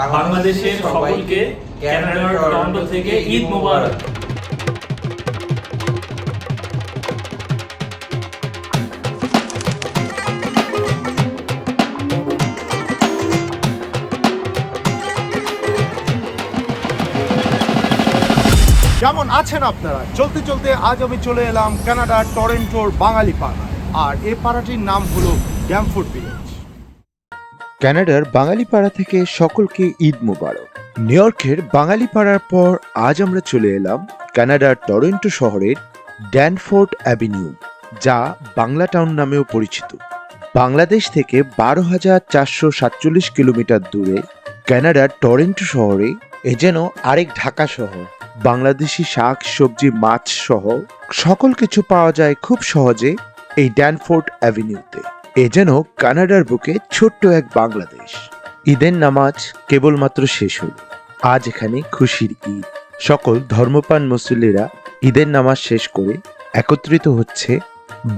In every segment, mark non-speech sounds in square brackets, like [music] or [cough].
বাংলাদেশের সকলকে ক্যানাডার টরন্টো থেকে ঈদ মোবারক। কেমন আছেন আপনারা, চলতে চলতে আজ আমি চলে এলাম কানাডার টরেন্টোর বাঙালি পাড়া আর এই পাড়াটির নাম হলো গ্যামফুড ভিলেজ। কানাডার বাঙালি পাড়া থেকে সকলকে ঈদ মোবারক। নিউ ইয়র্কের বাঙালি পাড়ার পর আজ আমরা চলে এলাম কানাডার টরন্টো শহরের ড্যানফোর্ট অ্যাভিনিউ, যা বাংলা টাউন নামেও পরিচিত। বাংলাদেশ থেকে বারো হাজার চারশো সাতচল্লিশ কিলোমিটার দূরে কানাডার টরেন্টো শহরে, এ যেন আরেক ঢাকা শহর। বাংলাদেশি শাক, সবজি, মাছ সহ সকল কিছু পাওয়া যায় খুব সহজে এই ড্যানফোর্ট অ্যাভিনিউতে। এ যেন কানাডার বুকে ছোট্ট এক বাংলাদেশ। ঈদের নামাজ কেবলমাত্র শেষ হল। আজ এখানে খুশির ঈদ। সকল ধর্মপান মুসল্লিরা ঈদের নামাজ শেষ করে একত্রিত হচ্ছে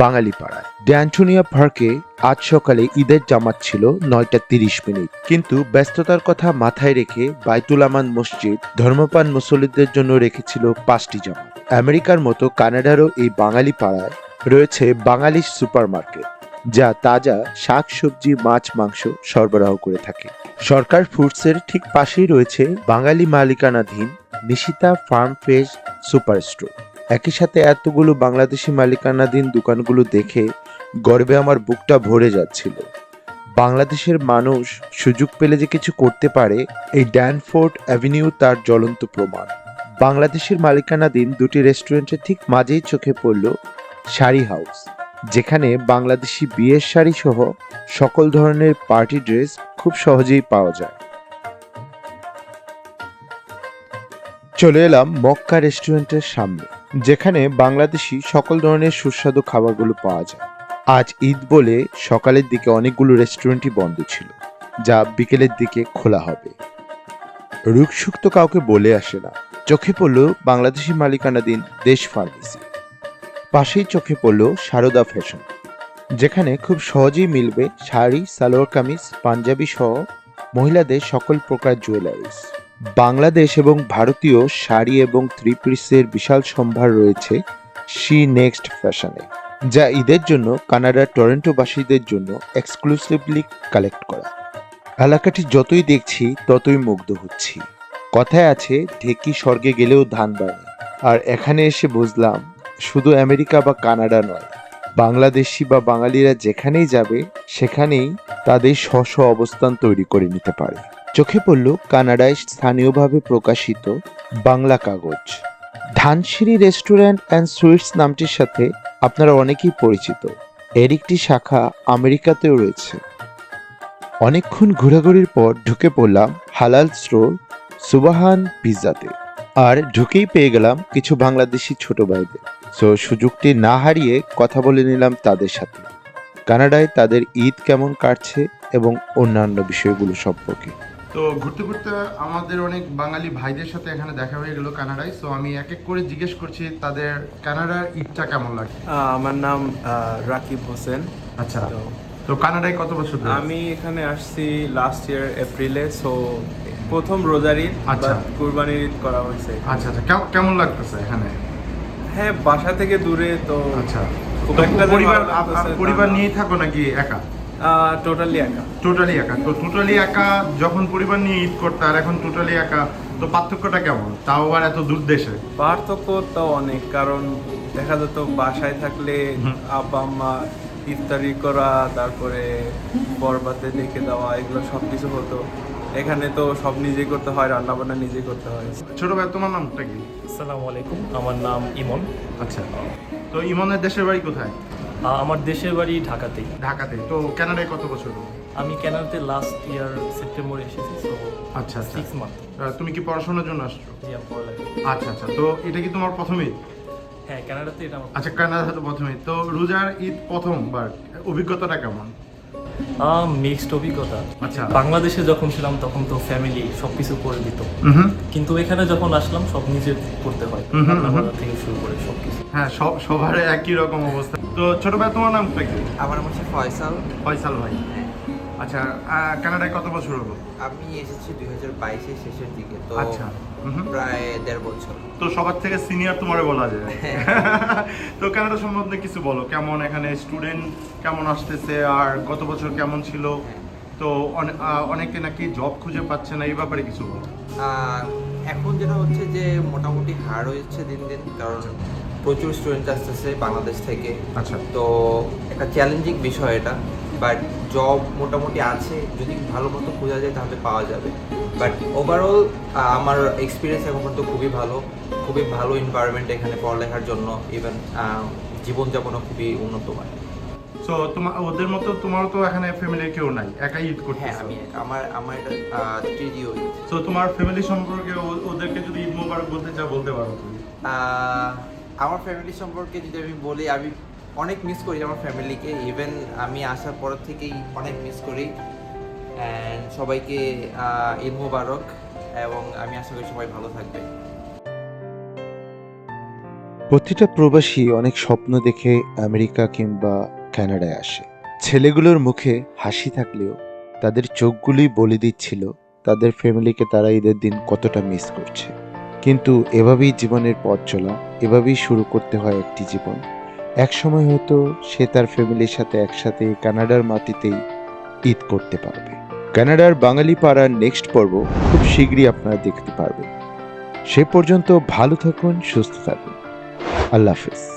বাঙালি পাড়ায় ড্যান্টোনিয়া পার্কে আজ সকালে ঈদের জামাত ছিল নয়টা তিরিশ মিনিট। কিন্তু ব্যস্ততার কথা মাথায় রেখে বাইতুল আমান মসজিদ ধর্মপান মুসল্লিদের জন্য রেখেছিল পাঁচটি জামাত। আমেরিকার মতো কানাডারও এই বাঙালি পাড়ায় রয়েছে বাঙালি সুপারমার্কেট। যা তাজা শাক সবজি মাছ, মাংস সরবরাহ করে থাকে। সরকার ফুডসের ঠিক পাশেই রয়েছে বাঙালি মালিকানাধীন Nishita farm fresh super store. একই সাথে এতগুলো বাংলাদেশি মালিকানাধীন দোকানগুলো দেখে গর্বে আমার বুকটা ভরে যাচ্ছিল। বাংলাদেশের মানুষ সুযোগ পেলে যে কিছু করতে পারে, এই ড্যানফোর্ট অ্যাভিনিউ তার জ্বলন্ত প্রমাণ। বাংলাদেশের মালিকানাধীন দুটি রেস্টুরেন্টের ঠিক মাঝেই চোখে পড়ল শাড়ি হাউস। যেখানে বাংলাদেশি বিয়ের শাড়ি সহ সকল ধরনের পার্টি ড্রেস খুব সহজেই পাওয়া যায়। চলে এলাম মক্কা রেস্টুরেন্টের সামনে, যেখানে বাংলাদেশি সকল ধরনের সুস্বাদু খাবারগুলো পাওয়া যায়। আজ ঈদ বলে সকালের দিকে অনেকগুলো রেস্টুরেন্টই বন্ধ ছিল, যা বিকেলের দিকে খোলা হবে। রুকসুক তো কাউকে বলে আসে না। চোখে পড়ল বাংলাদেশি মালিকানাধীন দেশ ফার্মেসি। পাশেই চোখে পড়ল সারদা ফ্যাশন, যেখানে খুব সহজেই মিলবে শাড়ি, সালোয়ার কামিজ, পাঞ্জাবি সহ মহিলাদের সকল প্রকার জুয়েলারিস বাংলাদেশ এবং ভারতীয় শাড়ি এবং থ্রি বিশাল সম্ভার রয়েছে শি নেক্সট ফ্যাশনে যা ঈদের জন্য কানাডার টরেন্টোবাসীদের জন্য এক্সক্লুসিভলি কালেক্ট করা। এলাকাটি যতই দেখছি, ততই মুগ্ধ হচ্ছি। কথায় আছে, ঢেকি স্বর্গে গেলেও ধান বাড়ে। আর এখানে এসে বুঝলাম শুধু আমেরিকা বা কানাডা নয়, বাংলাদেশি বা বাঙালিরা যেখানেই যাবে, সেখানেই তাদের স্ব স্ব অবস্থান তৈরি করে নিতে পারে। চোখে পড়ল কানাডায় স্থানীয়ভাবে প্রকাশিত বাংলা কাগজ। ধানসিঁড়ি রেস্টুরেন্ট অ্যান্ড সুইটস নামটির সাথে আপনারা অনেকেই পরিচিত। এর একটি শাখা আমেরিকাতেও রয়েছে। অনেকক্ষণ ঘোরাঘুরির পর ঢুকে পড়লাম হালাল স্টোর সুবাহান পিৎজাতে আর ঢুকেই পেয়ে গেলাম কিছু বাংলাদেশি ছোট ভাইদের। সো সুযোগটি না হারিয়ে কথা বলে নিলাম তাদের সাথে। কানাডায় তাদের ঈদ কেমন কাটছে এবং অন্যান্য বিষয়গুলো সম্পর্কে। তো ঘুরতে ঘুরতে আমাদের অনেক বাঙালি ভাইদের সাথে এখানে দেখা হয়ে গেল কানাডায়। সো আমি এক এক করে জিজ্ঞেস করছি তাদের কানাডার ঈদটা কেমন লাগে আমার নাম আহ, রাকিব হোসেন। আচ্ছা। তো কানাডায় কত বছর আমি এখানে আসছি লাস্ট ইয়ার এপ্রিলে সো প্রথম রোজার ঈদ আচ্ছা। কুরবানির ঈদ করা হয়েছে। আচ্ছা আচ্ছা। কেমন- কেমন লাগতেছে এখানে? হ্যাঁ বাসা থেকে দূরে তো আচ্ছা। পরিবার পরিবার নিয়েই থাকো নাকি একা? টোটালি একা। টোটালি একা। তো টোটালি একা যখন পরিবার নিয়ে ঈদ করতে আর এখন টোটালি একা তো পার্থক্যটা কেমন? তাও আবার এত দূর দেশে? পার্থক্য তো অনেক কারণ দেখা যেত বাসায় থাকলে। আব্বা আম্মা ইফতারি করা তারপরে বরবাতে ডেকে দেওয়া এগুলো সব কিছু হতো। এখানে তো সব নিজেই করতে হয় রান্না বান্না নিজেই করতে হয়। ছোট ভাই তোমার নামটা কি? আসসালামু আলাইকুম আমার নাম ইমন। আচ্ছা। তো ইমনের দেশের বাড়ি কোথায়? আমার দেশের বাড়ি ঢাকাতেই ঢাকাতে। তো কানাডায় কত বছর? আমি ক্যানাডাতে লাস্ট ইয়ার সেপ্টেম্বরে এসেছি সো আচ্ছা আচ্ছা। সিক্স মান্থ তুমি কি পড়াশোনার জন্য আসছো? আচ্ছা আচ্ছা। তো এটা কি তোমার প্রথমেই হ্যাঁ ক্যানাডাতে এটা আচ্ছা কানাডা তো প্রথমেই তো রোজার ঈদ প্রথমবার অভিজ্ঞতাটা কেমন? মিক্সড অভিজ্ঞতা। আচ্ছা। বাংলাদেশে যখন ছিলাম তখন তো ফ্যামিলি সব কিছু করে দিত। কিন্তু এখানে যখন আসলাম সব নিজে করতে হয়। থেকে শুরু করে সব কিছু হ্যাঁ সব সবার একই রকম অবস্থা। তো ছোট ভাই তোমার নাম কি? আমার নাম হচ্ছে ফয়সাল। ফয়সাল ভাই। আচ্ছা কানাডায় কত বছর হলো? আমি এসেছি দুই হাজার বাইশের শেষের দিকে তো আচ্ছা প্রায় দেড় বছর। তো সবার থেকে সিনিয়র তোমারে বলা যায়। [laughs] তো কানাডা সম্বন্ধে কিছু বলো কেমন এখানে স্টুডেন্ট কেমন আসতেছে আর গত বছর কেমন ছিল? তো অনে- অনেকে নাকি জব খুঁজে পাচ্ছে না এই ব্যাপারে কিছু বলো। এখন যেটা হচ্ছে যে মোটামুটি হার্ড হচ্ছে দিন দিন কারণ প্রচুর স্টুডেন্ট আসতেছে বাংলাদেশ থেকে। আচ্ছা। তো একটা চ্যালেঞ্জিং বিষয় এটা। বাট জব মোটামুটি আছে যদি ভালো মতো খোঁজা যায় তাহলে পাওয়া যাবে। বাট ওভারঅল আমার এক্সপিরিয়েন্স এখন পর্যন্ত খুবই ভালো। খুবই ভালো এনভায়রনমেন্ট এখানে পড়ালেখার জন্য ইভেন জীবনযাপনও খুবই উন্নত হয় তো তোমার ওদের মতো তোমারও তো এখানে ফ্যামিলির কেউ নাই একাই ঈদ করতে হ্যাঁ আমি আমার আমার এটা তৃতীয় ঈদ। তো তোমার ফ্যামিলি সম্পর্কে ওদেরকে যদি ঈদ মোবারক বলতে চাও বলতে পারো তুমি। আমার ফ্যামিলি সম্পর্কে যদি আমি বলি আমি অনেক মিস করি আমার ফ্যামিলিকে ইভেন আমি আসার পর থেকেই অনেক মিস করি। অ্যান্ড সবাইকে ঈদ মুবারক, এবং আমি আশা করি সবাই ভালো থাকবে। প্রতিটা প্রবাসী অনেক স্বপ্ন দেখে আমেরিকা কিংবা কানাডায় আসে। ছেলেগুলোর মুখে হাসি থাকলেও তাদের চোখগুলোই বলে দিচ্ছিল তাদের ফ্যামিলিকে তারা ঈদের দিন কতটা মিস করছে। কিন্তু এভাবেই জীবনের পথ চলা, এভাবেই শুরু করতে হয় একটি জীবন। এক সময় হয়তো সে তার ফ্যামিলির সাথে একসাথে কানাডার মাটিতেই ঈদ করতে পারবে। কানাডার বাঙালি পাড়ার নেক্সট পর্ব খুব শীঘ্রই আপনারা দেখতে পারবেন। সে পর্যন্ত ভালো থাকুন, সুস্থ থাকুন। আল্লাহ হাফিজ।